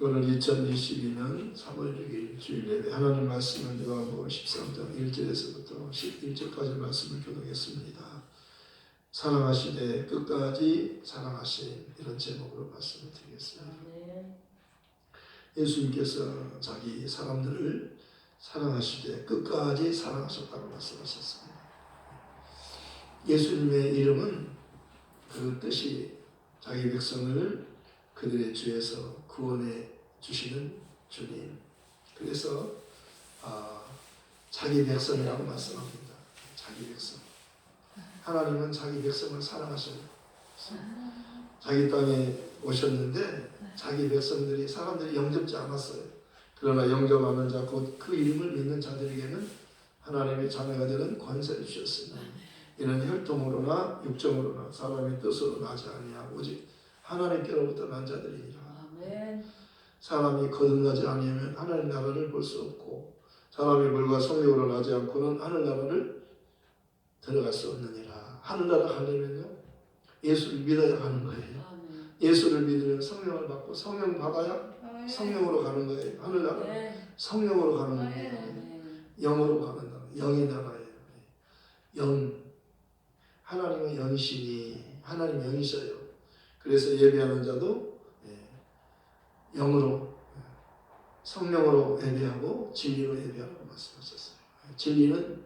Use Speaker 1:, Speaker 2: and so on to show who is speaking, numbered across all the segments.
Speaker 1: 오늘 2022년 3월 6일 주일 예배 하나님 말씀은 요한복음 13장 1절에서부터 11절까지 말씀을 교독했습니다. 사랑하시되 끝까지 사랑하신 이런 제목으로 말씀을 드리겠습니다. 예수님께서 자기 사람들을 사랑하시되 끝까지 사랑하셨다고 말씀하셨습니다. 예수님의 이름은 그 뜻이 자기 백성을 그들의 죄에서 구원해 주시는 주님. 그래서 아, 자기 백성이라고 말씀합니다. 자기 백성. 하나님은 자기 백성을 사랑하셔요. 자기 땅에 오셨는데 자기 백성들이 사람들이 영접지 않았어요. 그러나 영접하는 자, 곧 그 이름을 믿는 자들에게는 하나님의 자녀가 되는 권세를 주셨습니다. 이는 혈통으로나 육정으로나 사람의 뜻으로 나지 아니하고 오직 하나님께로부터 난 자들이니라.
Speaker 2: 아멘.
Speaker 1: 사람이 거듭나지 아니하면 하나님 나라를 볼 수 없고 사람이 물과 성령으로 나지 않고는 하늘 나라를 들어갈 수 없느니라. 하늘 나라 가려면요 예수를 믿어야 가는 거예요.
Speaker 2: 아멘.
Speaker 1: 예수를 믿으면 성령을 받고 성령 받아야 성령으로 가는 거예요. 하늘 나라
Speaker 2: 네.
Speaker 1: 성령으로 가는.
Speaker 2: 아멘.
Speaker 1: 영으로 가는 나라, 영의 나라예요. 영 하나님은 영이시니 하나님 영이셔요. 그래서 예배하는 자도 예, 영으로 예, 성령으로 예배하고 진리로 예배하라고 말씀하셨어요. 진리는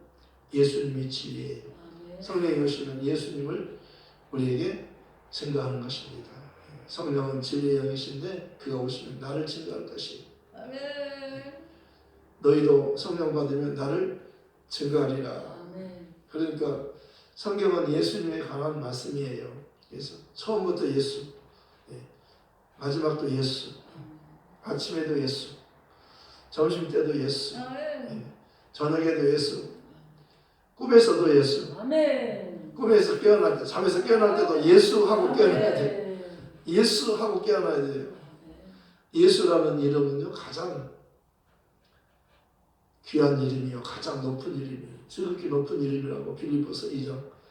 Speaker 1: 예수님이 진리예요. 성령이 오시면 예수님을 우리에게 증거하는 것입니다. 예, 성령은 진리의 영이신데 그가 오시면 나를 증거할 것이. 너희도 성령 받으면 나를 증거하리라. 그러니까 성경은 예수님에 관한 말씀이에요. 그래서 처음부터 예수, 예. 마지막도 예수, 아침에도 예수, 점심 때도 예수, 예. 저녁에도 예수, 꿈에서도 예수,
Speaker 2: 아멘.
Speaker 1: 꿈에서 깨어날 때, 잠에서 깨어날 때도 예수하고 깨어나야.
Speaker 2: 아멘.
Speaker 1: 예수하고 깨어나야 돼요. 예수라는 이름은요 가장 귀한 이름이요 가장 높은 이름이에요. 지극히 높은 이름이라고 빌립보서 2장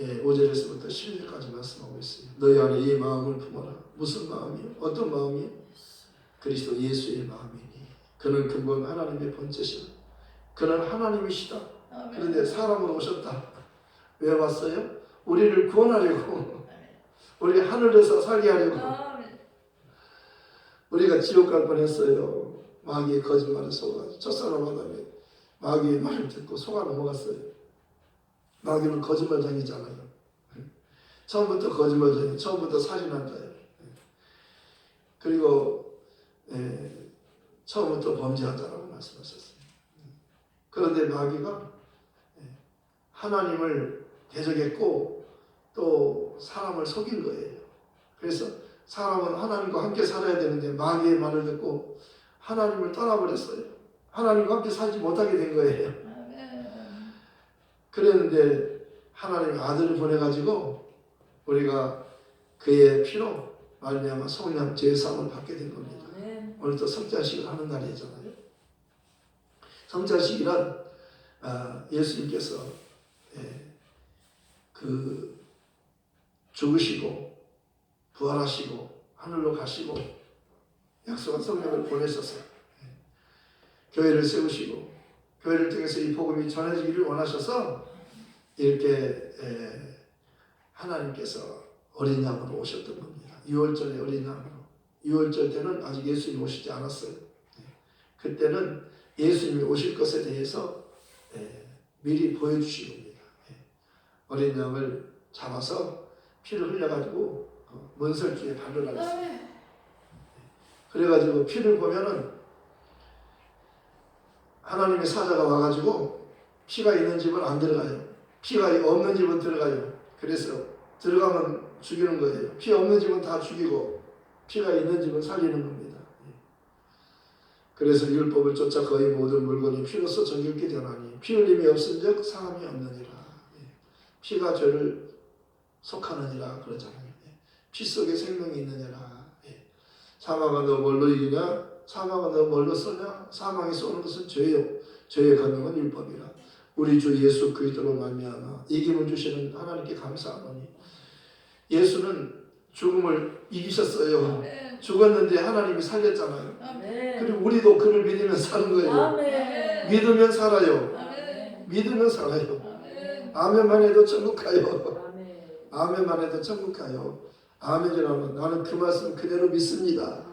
Speaker 1: 예, 5절에서부터 11절까지 말씀하고 있어요. 너희 안에 이 마음을 품어라. 무슨 마음이요? 어떤 마음이요? 그리스도 예수의 마음이니 그는 근본 하나님의 본체시다. 그는 하나님이시다. 그런데 사람으로 오셨다. 왜 왔어요? 우리를 구원하려고 우리 하늘에서 살게 하려고 우리가 지옥 갈 뻔했어요. 마귀의 거짓말을 속아 첫사람 아담이 마귀의 말을 듣고 속아 넘어갔어요. 마귀는 거짓말장이잖아요. 처음부터 거짓말장이, 처음부터 살인한다요. 그리고 에, 처음부터 범죄한다라고 말씀하셨어요. 그런데 마귀가 에, 하나님을 대적했고 또 사람을 속인 거예요. 그래서 사람은 하나님과 함께 살아야 되는데 마귀의 말을 듣고 하나님을 떠나버렸어요. 하나님과 함께 살지 못하게 된 거예요. 그랬는데 하나님의 아들을 보내가지고 우리가 그의 피로 말미암아 성령 제사함을 받게 된 겁니다.
Speaker 2: 아멘.
Speaker 1: 오늘 또 성찬식을 하는 날이잖아요. 성찬식이란 아, 예수님께서 예, 그 죽으시고 부활하시고 하늘로 가시고 약속한 성령을 보내셔서 예, 교회를 세우시고 교회를 통해서 이 복음이 전해지기를 원하셔서 이렇게 예, 하나님께서 어린 양으로 오셨던 겁니다. 6월절에 어린 양으로 6월절 때는 아직 예수님이 오시지 않았어요. 예, 그때는 예수님이 오실 것에 대해서 예, 미리 보여주신 겁니다. 예, 어린 양을 잡아서 피를 흘려가지고 어, 문설주에 바르라 했어요. 그래가지고 피를 보면은 하나님의 사자가 와가지고 피가 있는 집은 안 들어가요. 피가 없는 집은 들어가요. 그래서 들어가면 죽이는 거예요. 피 없는 집은 다 죽이고 피가 있는 집은 살리는 겁니다. 예. 그래서 율법을 쫓아 거의 모든 물건이 피로써 정결케 되나니 피 흘림이 없은즉 사함이 없느니라. 예. 피가 죄를 속하느니라 그러잖아요. 예. 피 속에 생명이 있느니라. 예. 사망아 너 뭘로 이기냐? 사망아 너 뭘로 쏘냐? 사망이 쏘는 것은 죄요. 죄의 간능은 율법이라. 우리 주 예수 그리스도로 말미암아 이김을 주시는 하나님께 감사하노니 예수는 죽음을 이기셨어요.
Speaker 2: 아멘.
Speaker 1: 죽었는데 하나님이 살렸잖아요.
Speaker 2: 아멘.
Speaker 1: 그리고 우리도 그를 믿으면 사는 거예요.
Speaker 2: 아멘.
Speaker 1: 믿으면 살아요.
Speaker 2: 아멘.
Speaker 1: 믿으면 살아요.
Speaker 2: 아멘.
Speaker 1: 아멘만 해도 천국 가요.
Speaker 2: 아멘.
Speaker 1: 아멘만 해도 천국 가요. 아멘이라면 나는 그 말씀 그대로 믿습니다.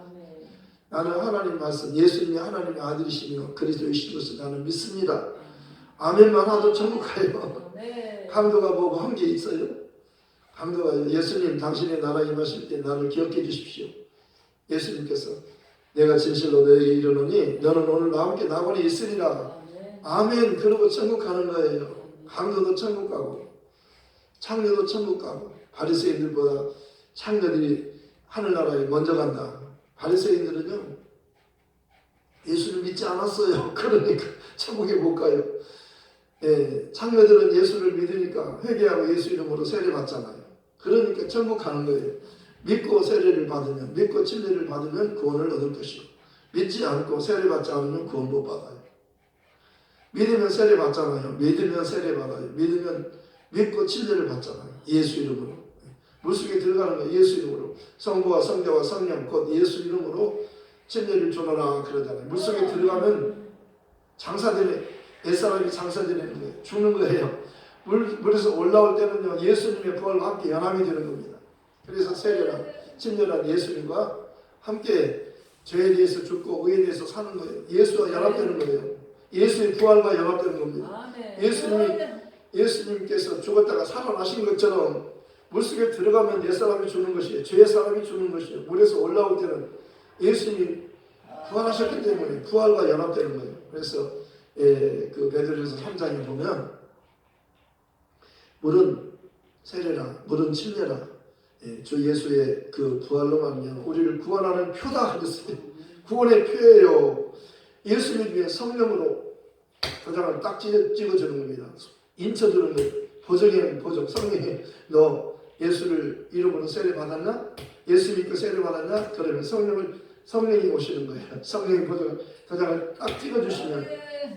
Speaker 1: 나는 하나님 말씀, 예수님이 하나님의 아들이시며 그리스도이신 것을 나는 믿습니다. 아멘만 하도 천국 가요. 강도가 뭐고 한 게 있어요? 강도가 예수님 당신의 나라 임하실 때 나를 기억해 주십시오. 예수님께서 내가 진실로 너에게 이르노니 너는 오늘 나와 함께 낙원에 있으리라.
Speaker 2: 아멘.
Speaker 1: 그러고 천국 가는 거예요. 강도도 천국 가고 창녀도 천국 가고 바리새인들보다 창녀들이 하늘나라에 먼저 간다. 바리새인들은요 예수를 믿지 않았어요. 그러니까 천국에 못 가요. 예, 창녀들은 예수를 믿으니까 회개하고 예수 이름으로 세례 받잖아요. 그러니까 천국 가는 거예요. 믿고 세례를 받으면 믿고 진리를 받으면 구원을 얻을 것이고 믿지 않고 세례 받지 않으면 구원 못 받아요. 믿으면 세례 받잖아요. 믿으면 세례 받아요. 믿으면 믿고 진리를 받잖아요. 예수 이름으로. 물속에 들어가는 거예요. 예수 이름으로. 성부와 성자와 성령 곧 예수 이름으로 진리를 전하라 그러잖아요. 물속에 들어가면 장사되네. 옛사람이 장사되는 거예요. 죽는 거예요. 물, 물에서 올라올 때는요. 예수님의 부활과 함께 연합이 되는 겁니다. 그래서 세례란 진리란 예수님과 함께 죄에 대해서 죽고 의에 대해서 사는 거예요. 예수와 연합되는 거예요. 예수의 부활과 연합되는 겁니다.
Speaker 2: 아멘.
Speaker 1: 예수님이 예수님께서 죽었다가 살아나신 것처럼 물속에 들어가면 옛사람이 죽는 것이에요. 죄의 사람이 죽는 것이에요. 물에서 올라올 때는 예수님이 부활하셨기 때문에 부활과 연합되는 거예요. 그래서 예, 그 베드로전서 3장에 보면 물은 세례라, 물은 침례라. 예, 주 예수의 그 부활로 말미암아 우리를 구원하는 표다 그랬어요. 구원의 표예요. 예수 믿으면 성령으로 도장을 딱 찍어, 찍어주는 겁니다. 인쳐주는 거예요. 보정이는 보정. 성령이 너 예수를 이름으로 세례 받았나? 예수 믿고 세례 받았냐? 그러면 성령을 성령이 오시는 거예요. 성령이 보정 도장을 딱 찍어주시면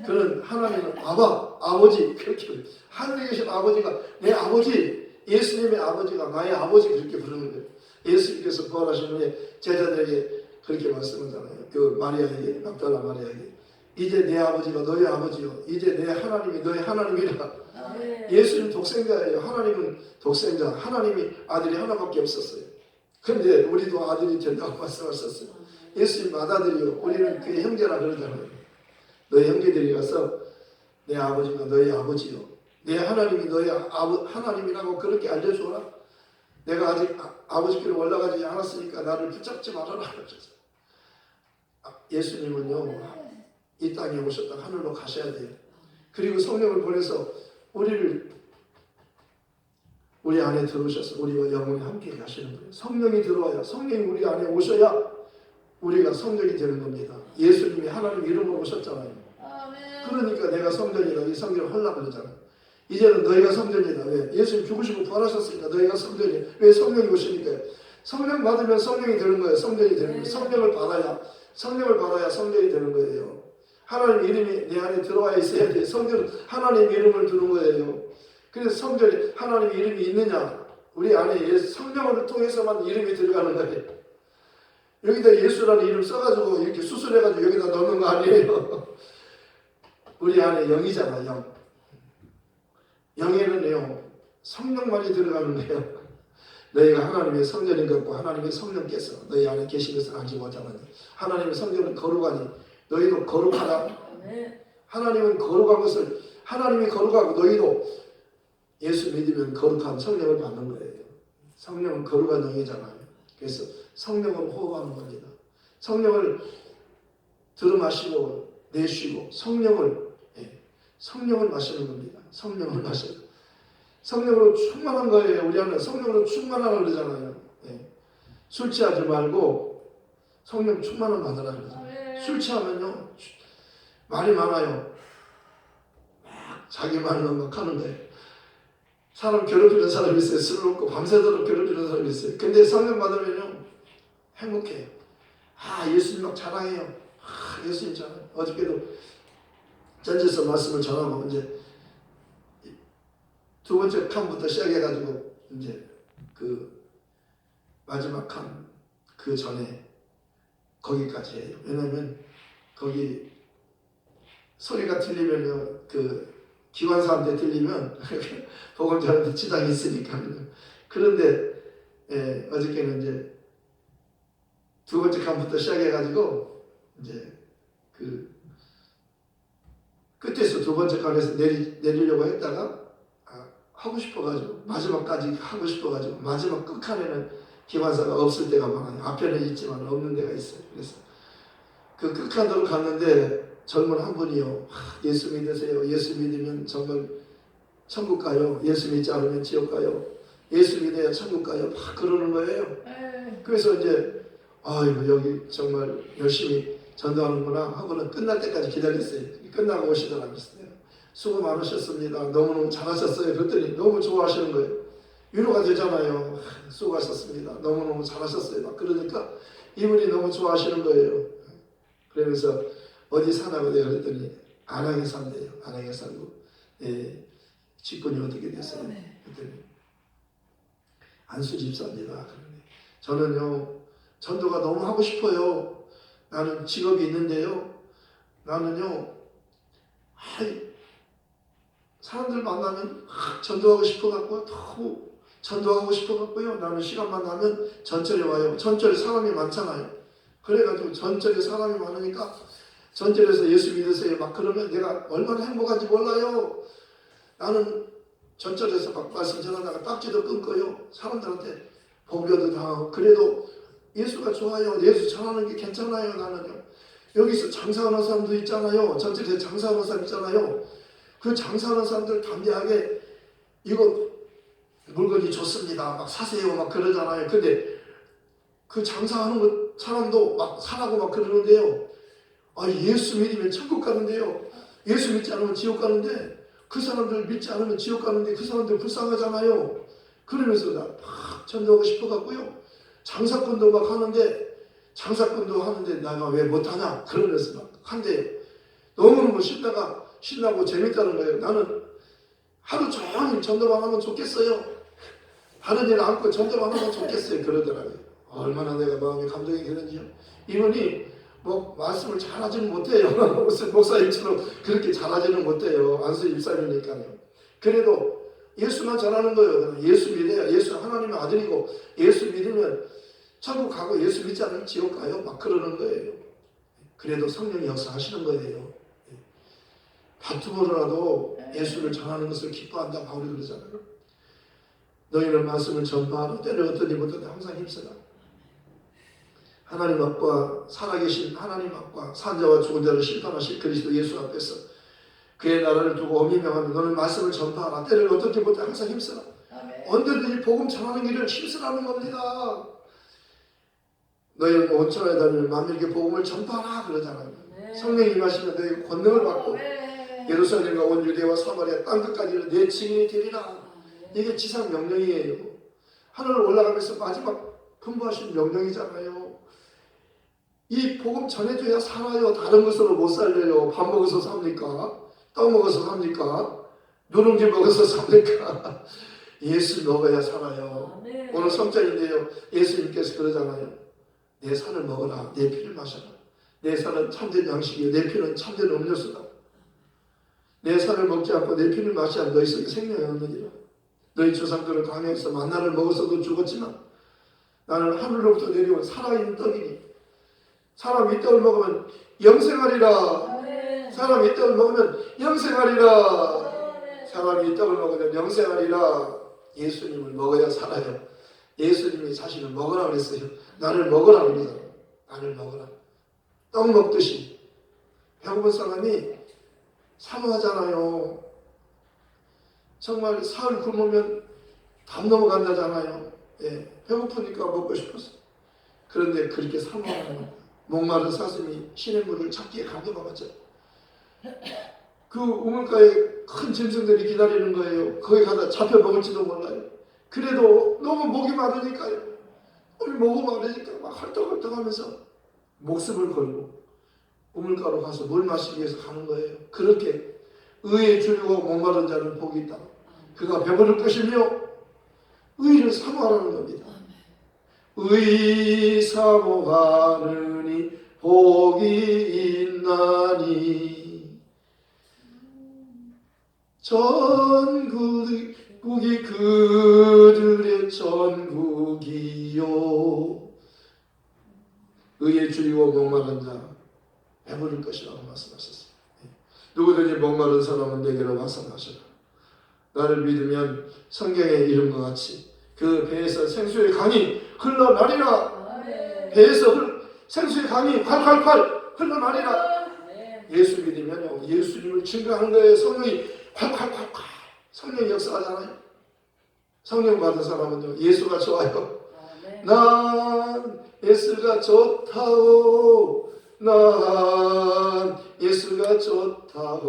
Speaker 1: 그는 하나님은 아바 아버지 그렇게 하늘에 계신 아버지가 내 아버지 예수님의 아버지가 나의 아버지 그렇게 부르는 거예요. 예수님께서 부활하신 후에 제자들에게 그렇게 말씀하잖아요. 그 마리아에게 막달라 마리아에게 이제 내 아버지가 너의 아버지요 이제 내 하나님이 너의 하나님이라
Speaker 2: 아멘.
Speaker 1: 예수님 독생자예요. 하나님은 독생자 하나님이 아들이 하나밖에 없었어요. 근데 우리도 아들이 된다고 말씀하셨어요. 예수님 아들이요 우리는 그의 형제라 그러잖아요. 너희 형제들이 가서 내 아버지가 너희 아버지요. 내 하나님이 너희 아버, 하나님이라고 그렇게 알려줘라. 내가 아직 아, 버지께로 올라가지 않았으니까 나를 붙잡지 말아라. 아, 예수님은요 이 땅에 오셨다 하늘로 가셔야 돼요. 그리고 성령을 보내서 우리를 우리 안에 들어오셔서 우리와 영원히 함께 가시는 거예요. 성령이 들어와야 성령이 우리 안에 오셔야 우리가 성령이 되는 겁니다. 예수님이 하나님 이름으로 오셨잖아요. 그러니까 내가 성전이다. 이 성전을 하려고 그러잖아. 이제는 너희가 성전이다. 왜? 예수님 죽으시고 부활하셨으니까 너희가 성전이야. 왜 성령이 오시니까? 성령 받으면 성령이 되는 거예요. 성전이 되는 거예요. 성령을 받아야 성령을 받아야 성전이 되는 거예요. 하나님 이름이 내 안에 들어와 있어야 돼. 성전은 하나님 이름을 두는 거예요. 그래서 성전이 하나님 이름이 있느냐? 우리 안에 예수, 성령을 통해서만 이름이 들어가는 거예요. 여기다 예수라는 이름 써가지고 이렇게 수술해가지고 여기다 넣는 거 아니에요. 우리 안에 영이잖아, 영. 영에는요, 성령만이 들어가는 거예요. 너희가 하나님의 성전인 것과 하나님의 성령께서 너희 안에 계신 것을 알지 못하느니 하나님의 성전은 거룩하니 너희도 거룩하다. 하나님은 거룩한 것을 하나님이 거룩하고 너희도 예수 믿으면 거룩한 성령을 받는 거예요. 성령은 거룩한 영이잖아요. 그래서 성령을 호흡하는 겁니다. 성령을 들어마시고 내쉬고 성령을 예, 성령을 마시는 겁니다. 성령을 마시는 성령으로 충만한 거예요. 우리 안에 성령으로 충만하라 그러잖아요. 예. 술 취하지 말고 성령 충만을 받으라 그러잖아요. 술 취하면요 말이 많아요. 막 자기 말로 막 하는데 사람 괴롭히는 사람이 있어요. 술 먹고 밤새도록 괴롭히는 사람이 있어요. 근데 성령 받으면요 행복해요. 아 예수님 막 자랑해요. 아 예수님 자랑. 어저께도 전지서 말씀을 전하고 이제 두 번째 칸부터 시작해가지고 이제 그 마지막 한그 전에 거기까지. 왜냐면 거기 소리가 들리면 그 기관사한테 들리면 전하는데 지장이 있으니까 그런데 예, 어저께는 이제 두 번째 칸부터 시작해가지고 이제 그 끝에서 두 번째 칸에서 내리, 내리려고 했다가 아, 하고 싶어가지고 마지막까지 하고 싶어가지고 마지막 끝칸에는 기관사가 없을 때가 많아요. 앞에는 있지만 없는 데가 있어요. 그래서 그 끝칸으로 갔는데 젊은 한 분이요. 하, 예수 믿으세요. 예수 믿으면 정말 천국 가요. 예수 믿지 않으면 지옥 가요. 예수 믿어야 천국 가요. 막 그러는 거예요.
Speaker 2: 네.
Speaker 1: 그래서 이제 아이고 여기 정말 열심히 전도하는구나 하고는 끝날 때까지 기다렸어요. 끝나고 오시더라고요. 수고 많으셨습니다. 너무너무 잘하셨어요. 그랬더니 너무 좋아하시는 거예요. 위로가 되잖아요. 하, 수고하셨습니다. 너무너무 잘하셨어요. 막 그러니까 이분이 너무 좋아하시는 거예요. 그러면서 어디 사나고 내가 그랬더니 안양에 산대요. 안양에 살고 예, 직분이 어떻게 됐어요?
Speaker 2: 네.
Speaker 1: 그랬더니 안수 집사입니다. 그러네. 저는요 전도가 너무 하고 싶어요. 나는 직업이 있는데요. 나는요 아이, 사람들 만나면 아, 전도하고 싶어갖고 너무 전도하고 싶어갖고요. 나는 시간만 나면 전철에 와요. 전철에 사람이 많잖아요. 그래가지고 전철에 사람이 많으니까 전철에서 예수 믿으세요. 막 그러면 내가 얼마나 행복한지 몰라요. 나는 전철에서 막 말씀 전하다가 딱지도 끊고요. 사람들한테 보교도 당하고 그래도 예수가 좋아요. 예수 전하는 게 괜찮아요. 나는요. 여기서 장사하는 사람도 있잖아요. 전철에서 장사하는 사람 있잖아요. 그 장사하는 사람들 담대하게 이거 물건이 좋습니다. 막 사세요. 막 그러잖아요. 근데 그 장사하는 그 사람도 막 사라고 막 그러는데요. 아 예수 믿으면 천국 가는데요. 예수 믿지 않으면 지옥 가는데 그 사람들 믿지 않으면 지옥 가는데 그 사람들 불쌍하잖아요. 그러면서 나막 전도하고 싶어 갖고요. 장사꾼도 막 하는데 장사꾼도 하는데 내가 왜 못하냐 그러면서 막 한대 너무너무 신나가 신나고 재밌다는 거예요. 나는 하루 종일 전도만 하면 좋겠어요. 다른 일 않고 전도만 하면 좋겠어요. 그러더라고요. 얼마나 내가 마음이 감동이 되는지요. 이분이 뭐 말씀을 잘하지는 못해요. 무슨 목사님처럼 그렇게 잘하지는 못해요. 안수 일사이니까요. 그래도 예수만 전하는 거예요. 예수 믿어야 예수 하나님의 아들이고 예수 믿으면 천국 가고 예수 믿지 않으면 지옥 가요. 막 그러는 거예요. 그래도 성령이 역사하시는 거예요. 다투고라도 예수를 전하는 것을 기뻐한다 바울이 그러잖아요. 너희는 말씀을 전파하라 때려 어떤 일보다 항상 힘쓰라. 하나님 앞과 살아계신 하나님 앞과 산자와 죽은 자를 심판하실 그리스도 예수 앞에서 그의 나라를 두고 엄히 명하는 너는 말씀을 전파하라 때를 어떤 때보다 항상 힘쓰라. 언제든지 복음 전하는 길을 힘쓰라는 겁니다. 너희는 온천에 다니는 만민에게 복음을 전파하라 그러잖아요.
Speaker 2: 네.
Speaker 1: 성령이 임하시면 너희 권능을 받고
Speaker 2: 네.
Speaker 1: 예루살렘과 온 유대와 사마리아 땅 끝까지 내 증인이 되리라. 이게 지상 명령이에요. 하늘을 올라가면서 마지막 근부하신 명령이잖아요. 이 복음 전해줘야 살아요. 다른 것으로 못 살려요. 밥 먹어서 삽니까? 떡 먹어서 삽니까? 누룽지 먹어서 삽니까? 예수 먹어야 살아요.
Speaker 2: 아멘.
Speaker 1: 오늘 성장인데요. 예수님께서 그러잖아요. 내 살을 먹어라. 내 피를 마셔라. 내 살은 참된 양식이요. 내 피는 참된 음료수다. 내 살을 먹지 않고 내 피를 마시지 너희 속에 생명이 없느니라. 너희 조상들은 강에서 만나를 먹었어도 죽었지만 나는 하늘로부터 내려온 살아있는 떡이니 사람이 이 떡을 먹으면 영생하리라. 사람이 이 떡을 먹으면 영생하리라. 사람이 이 떡을 먹으면 영생하리라. 예수님을 먹어야 살아요. 예수님이 자신을 먹으라 그랬어요. 나를 먹으라 그러잖아요. 나를 먹으라. 떡 먹듯이 배고픈 사람이 사모하잖아요. 정말 사흘 굶으면 담 넘어간다잖아요. 예, 배고프니까 먹고 싶어서. 그런데 그렇게 거예요. 목마른 사슴이 신의 물을 찾기에 감동받았죠. 그 우물가에 큰 짐승들이 기다리는 거예요. 거기 가다 잡혀 먹을지도 몰라요. 그래도 너무 목이 마르니까요. 우리 목이 마르니까 막 헐떡헐떡하면서 목숨을 걸고 우물가로 가서 물 마시기 위해서 가는 거예요. 그렇게 의에 주려고 목마른 자는 복이 있다. 그가 배부를 것이며 의를 사모하라는 겁니다. 의 사모하느니 복이 있나니. 전국이 그들의 전국이요. 의에 줄이고 목마른 자 배부를 것이라고 말씀하셨어요 누구든지 목마른 사람은 내게로 와서 마셔라 나를 믿으면 성경의 이름과 같이 그 배에서 생수의 강이 흘러나리라. 배에서 흘, 생수의 강이 콸콸콸 흘러나리라. 예수 믿으면요 예수님을 증거하는 거예요. 성령이 콸콸콸콸 성령이 역사하잖아요. 성령 받은 사람은요 예수가 좋아요. 난 예수가 좋다오. 난 예수가 좋다오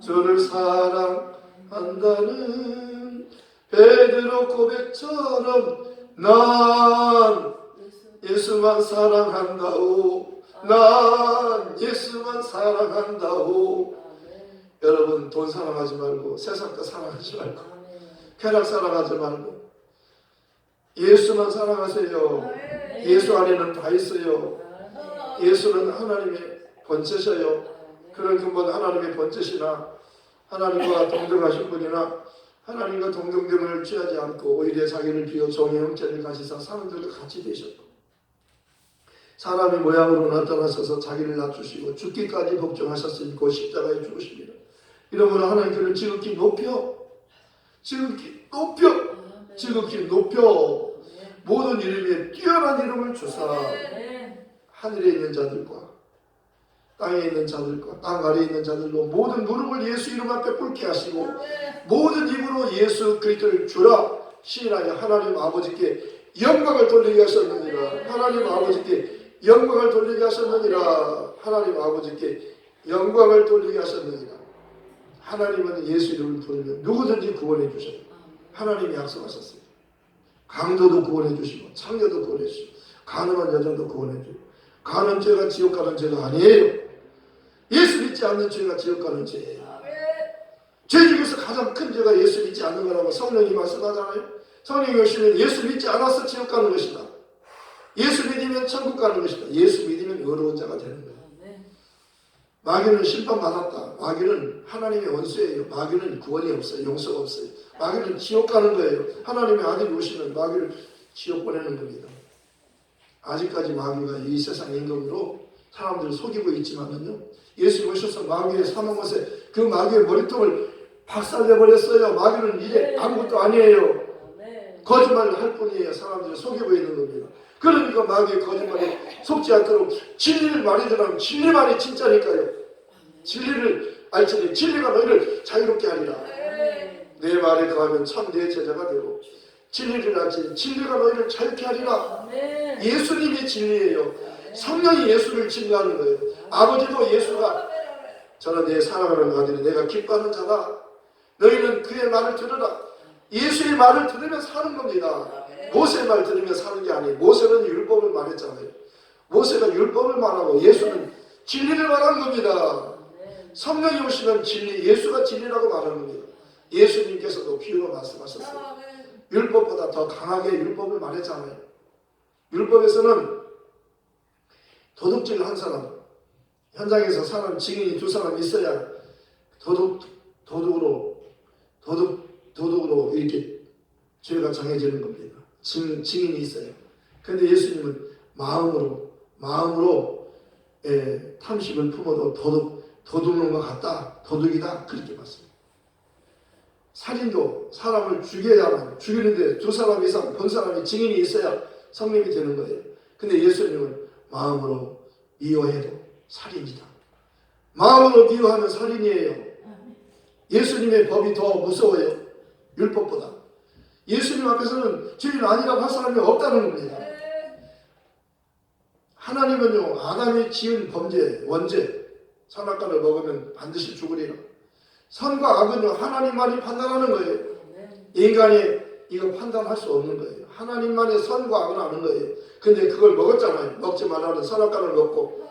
Speaker 1: 저를 사랑한다는 베드로 고백처럼 난 예수만 사랑한다오 난 예수만 사랑한다오. 여러분 돈 사랑하지 말고 세상 거 사랑하지 말고. 쾌락 사랑하지 말고 예수만 사랑하세요. 예수 안에는 다 있어요. 예수는 하나님의 본체셔요 그런 근본 하나님의 본체시나 하나님과 동등하신 분이나 하나님과 동등됨을 취하지 않고 오히려 자기를 비워 종의 형체를 가지사 사람들과 같이 되셨고 사람의 모양으로 나타나셔서 자기를 낮추시고 죽기까지 복종하셨으니 곧 십자가에 죽으십니다. 이러므로 하나님 그를 지극히 높여 지극히 높여. 지극히 높여 모든 이름에 뛰어난 이름을 주사. 하늘에 있는 자들과 땅에 있는 자들과 땅 아래에 있는 자들로 모든 무릎을 예수 이름 앞에 꿇게 하시고. 모든 입으로 예수 그리스도를 주라. 시인하여 하나님 아버지께 영광을 돌리게 하셨느니라. 하나님 아버지께 영광을 돌리게 하셨느니라. 하나님 아버지께 영광을 돌리게 하셨느니라. 하나님은 예수 이름을 부르면 누구든지 구원해 주셔요. 하나님이 약속하셨어요. 강도도 구원해 주시고 창녀도 구원해 주시고 가늠한 여자도 구원해 주고 가는 죄가 지옥 가는 죄가 아니에요 예수 믿지 않는 죄가 지옥 가는 죄예요. 죄 중에서 가장 큰 죄가 예수 믿지 않는 거라고 성령이 말씀하잖아요. 성령이 오시면 예수 믿지 않아서 지옥 가는 것이다. 예수 믿으면 천국 가는 것이다. 예수 믿으면 의로운 자가 되는 거예요.
Speaker 2: 아멘.
Speaker 1: 마귀는 심판받았다. 마귀는 하나님의 원수예요. 마귀는 구원이 없어요. 용서가 없어요. 마귀는 지옥 가는 거예요. 하나님의 아들이 오시면 마귀를 지옥 보내는 겁니다. 아직까지 마귀가 이 세상 임금으로 사람들을 속이고 있지만은요. 예수 오셔서 마귀의 사망 것에 그 마귀의 머리통을 박살내 버렸어요. 마귀는 이제 아무것도 아니에요. 거짓말을 할 뿐이에요. 사람들을 속이고 있는 겁니다. 그러니까 마귀의 거짓말에 속지 않도록 진리를 말해주라면 진리 말이 진짜니까요. 진리를 알지니 진리가 너희를 자유롭게 하리라. 내 말에 거하면 참 내 제자가 되고 진리를 알지니 진리가 너희를 자유케 하리라. 예수님이 진리예요. 성령이 예수를 진리하는 거예요. 아버지도 예수가 저는 내 사랑하는 아들이 내가 기뻐하는 자다. 너희는 그의 말을 들으라. 예수의 말을 들으면 사는 겁니다. 모세의 말 들으면 사는 게 아니에요. 모세는 율법을 말했잖아요. 모세가 율법을 말하고 예수는 진리를 말하는 겁니다. 성령이 오시면 진리, 예수가 진리라고 말하는 겁니다. 예수님께서도 비유로 말씀하셨어요. 율법보다 더 강하게 율법을 말했잖아요. 율법에서는 도둑질 한 사람, 현장에서 사람 증인이 두 사람 있어야 도둑 도둑으로 도둑 도둑으로 이렇게 죄가 정해지는 겁니다. 증, 증인이 있어요. 근데 예수님은 마음으로 마음으로 예, 탐심을 품어도 도둑 도둑놈과 같다 도둑이다 그렇게 봤습니다. 살인도 사람을 죽여야만 죽이는데 두 사람 이상 본 사람이 증인이 있어야 성립이 되는 거예요. 근데 예수님은 마음으로 미워해도 살인이다. 마음으로 미워하면 살인이에요. 예수님의 법이 더 무서워요. 율법보다. 예수님 앞에서는 죄인 아니라고 할 사람이 없다는 겁니다. 하나님은요, 아담이 지은 범죄, 원죄, 선악과를 먹으면 반드시 죽으리라. 선과 악은요, 하나님만이 판단하는 거예요. 인간이 이거 판단할 수 없는 거예요. 하나님만의 선과 악은 아는 거예요. 근데 그걸 먹었잖아요. 먹지 말라는 선악과를 먹고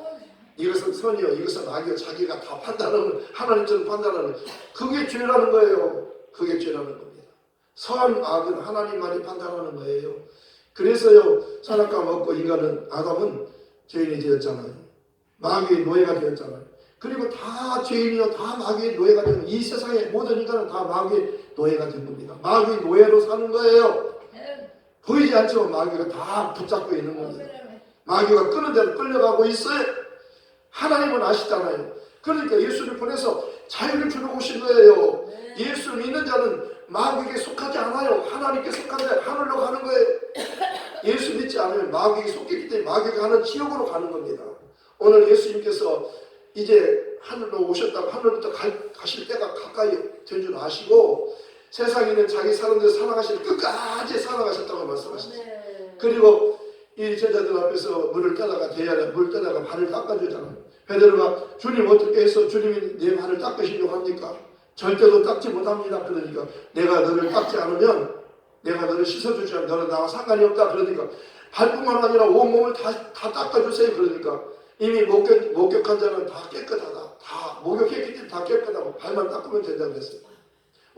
Speaker 1: 이것은 선이요, 이것은 악이요. 자기가 다 판단하는 하나님처럼 판단하는 그게 죄라는 거예요. 그게 죄라는 겁니다. 선한 악은 하나님만이 판단하는 거예요. 그래서요 선악과 먹고 인간은 아담은 죄인이 되었잖아요. 마귀의 노예가 되었잖아요. 그리고 다 죄인이요 다 마귀의 노예가 되는 이 세상의 모든 인간은 다 마귀의 노예가 된 겁니다. 마귀의 노예로 사는 거예요.
Speaker 2: 네.
Speaker 1: 보이지 않지만 마귀가 다 붙잡고 있는 겁니다. 마귀가 끄는 대로 끌려가고 있어요. 하나님은 아시잖아요. 그러니까 예수를 보내서 자유를 주러 오신 거예요.
Speaker 2: 네.
Speaker 1: 예수 믿는 자는 마귀에게 속하지 않아요. 하나님께 속한데 하늘로 가는 거예요. 예수 믿지 않으면 마귀에게 속했기 때문에 마귀가 가는 지옥으로 가는 겁니다. 오늘 예수님께서 이제 하늘로 오셨다고 하늘부터 가, 가실 때가 가까이 된 줄 아시고 세상에 있는 자기 사람들 살아가실 끝까지 살아가셨다고 말씀하셨어요.
Speaker 2: 네.
Speaker 1: 그리고 이 제자들 앞에서 물을 떠다가 대야가 물 떠다가 발을 닦아주잖아요. 베드로가 주님 어떻게 해서 주님이 내 발을 닦으시려고 합니까? 절대로 닦지 못합니다. 그러니까 내가 너를 닦지 않으면 내가 너를 씻어주지 않으면 너는 나와 상관이 없다. 그러니까 발뿐만 아니라 온몸을 다, 다 닦아주세요. 그러니까 이미 목격, 목격한 자는 다 깨끗하다. 다 목격했기 때문에 다 깨끗하고 발만 닦으면 된다고 했어요.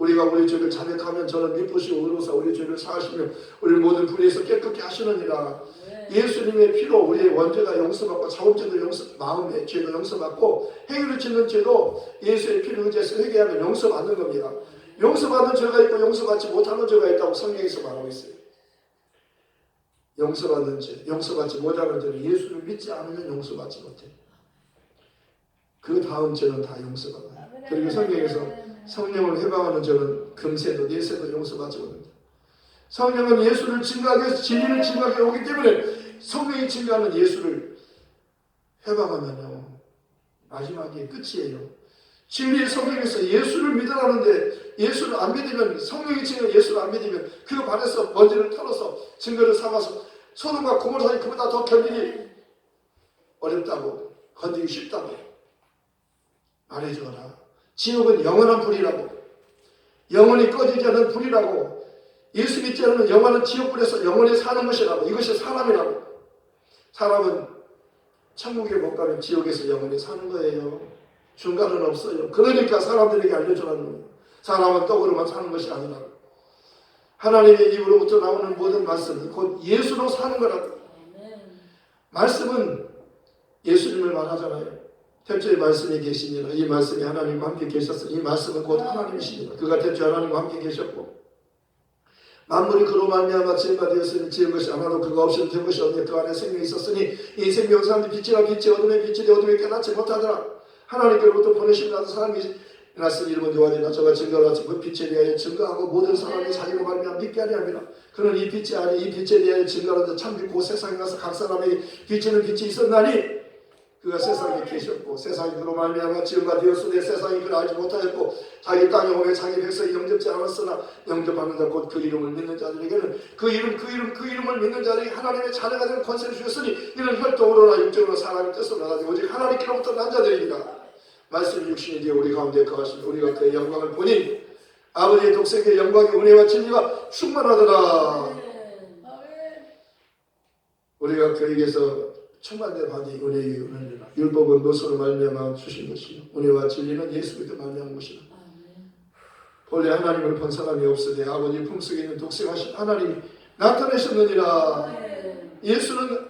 Speaker 1: 우리가 우리 죄를 자백하면 저는 미쁘시고 의로사 우리 죄를 사하시며 우리 모든 불의에서 깨끗게 하시느니라.
Speaker 2: 네.
Speaker 1: 예수님의 피로 우리의 원죄가 용서받고 자업죄도 용서, 마음의 죄도 용서받고 행위를 짓는 죄도 예수의 피를 의지해서 회개하면 용서받는 겁니다. 용서받는 죄가 있고 용서받지 못하는 죄가 있다고 성경에서 말하고 있어요. 용서받는 죄, 용서받지 못하는 죄는 예수를 믿지 않으면 용서받지 못해. 그 다음 죄는 다 용서받아요. 그리고 성경에서 성령을 해방하는 죄는 금세도 예세도 용서받지 못한다. 성령은 예수를 증거하기 위해서 진리를 증거하기 오기 때문에 성령이 증거하는 예수를 해방하면요 마지막에 끝이에요. 진리의 성령에서 예수를 믿으라는데 예수를 안 믿으면 성령이 증거 예수를 안 믿으면 그 발에서 먼지를 털어서 증거를 삼아서 소돔과 고모라 사이 그보다 더 견디기 어렵다고 건드기 쉽다고 말해주거라. 지옥은 영원한 불이라고. 영원히 꺼지지 않는 불이라고. 예수 믿지 않으면 영원한 지옥불에서 영원히 사는 것이라고. 이것이 사람이라고. 사람은 천국에 못 가면 지옥에서 영원히 사는 거예요. 중간은 없어요. 그러니까 사람들에게 알려주라는 거예요. 사람은 떡으로만 사는 것이 아니라 하나님의 입으로부터 나오는 모든 말씀은 곧 예수로 사는 거라고. 말씀은 예수님을 말하잖아요 태초에 말씀이 계시니라 이 말씀이 하나님과 함께 계셨으니 이 말씀은 곧 하나님이시니라 그가 태초 하나님과 함께 계셨고 만물이 그로 말미암아 지음바 되었으니 지은 것이 하나도 그가 없이는 된 것이 없니 그 안에 생명이 있었으니 이 생명은 사람들이 빛이라 빛이 어둠의 빛이 되 어둠에 깨닫지 못하더라. 하나님께로부터 보내신 나도 사람이 났으니 이름은 요한이나 저가 증거를 하지 그 빛에 대하여 증거하고 모든 사람이 자기로 말미암아 믿게 함이라 그는 이 빛이 아니 이 빛에 대하여 증거하는데 참 믿고 세상에 가서 각 사람에게 비치는 빛이 있었나니 그가 세상에 계셨고 세상이 그로 말미암아 지음바 되었으니 세상이 그를 알지 못하였고 자기 땅에 오매 자기 백성이 영접지 않았으나 영접하는 자 곧 그 이름을 믿는 자들에게는 그 이름 그 이름 그 이름을 믿는 자들에게 하나님의 자녀가 되는 권세를 주셨으니 이는 혈통으로나 육적으로 사람의 뜻으로 나가지 오직 하나님께로부터 난 자들입니다. 말씀 육신이 되어 우리 가운데 거하시니 우리가 그의 영광을 보니 아버지의 독생의 영광의 은혜와 진리가 충만하더라. 우리가 그에게서 충만된 받이 은혜의 은혜라. 율법은 노소로 말미암아 주신 것이요? 은혜와 진리는 예수 그리스도 말미암은 것이라. 본래 하나님을 본 사람이 없으되 아버지 품속에 있는 독생하신 하나님이 나타내셨느니라. 예수는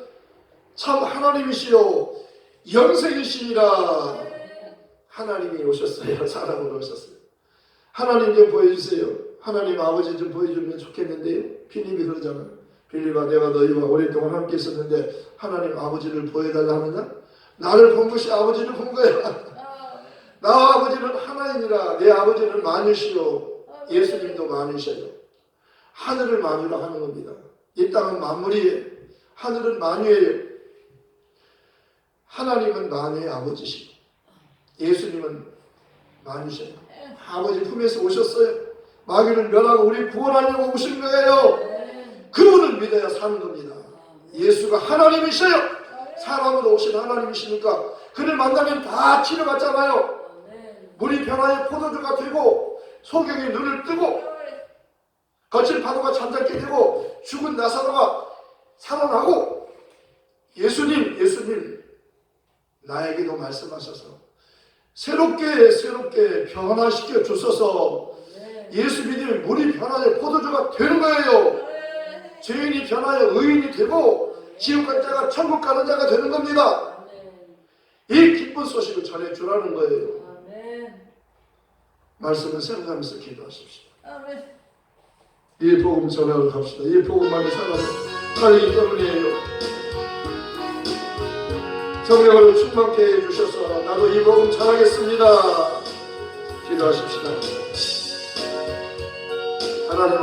Speaker 1: 참 하나님이시요 영생이시니라. 하나님이 오셨어요. 사람으로 오셨어요. 하나님 좀 보여주세요. 하나님 아버지 좀 보여주면 좋겠는데요. 필립이 그러잖아요 빌리바 내가 너희와 오랫동안 함께 있었는데 하나님 아버지를 보여달라 하느냐? 나를 본 것이 아버지를 본 거야. 나와 아버지는 하나이니라. 내 아버지는 만유시요. 예수님도 만유셔요. 하늘을 만유라 하는 겁니다. 이 땅은 만물이에요. 하늘은 만유예요. 하나님은 만유의 아버지시고 예수님은 만유셔요. 아버지 품에서 오셨어요. 마귀를 멸하고 우리 구원하려고 오신 거예요. 그분을 믿어야 사는 겁니다. 예수가 하나님이셔요. 사람으로 오신 하나님이시니까 그를 만나면 다 치료받잖아요. 물이 변화의 포도주가 되고 소경이 눈을 뜨고 거친 파도가 잠잠게 되고 죽은 나사로가 살아나고 예수님 예수님 나에게도 말씀하셔서 새롭게 새롭게 변화시켜 주소서 예수 믿으면 물이 변하여 포도주가 되는 거예요. 죄인이 변하여 의인이 되고 지옥 간 자가 천국 가는 자가 되는 겁니다. 이 기쁜 소식을 전해 주라는 거예요. 말씀을 생각하면서 기도하십시오. 이 복음 전하러 갑시다. 이 복음만이 살리기 때문이에요. 성령으로 충만케 해주셔서 나도 이 복음 전하겠습니다. 기도하십시다. 하나님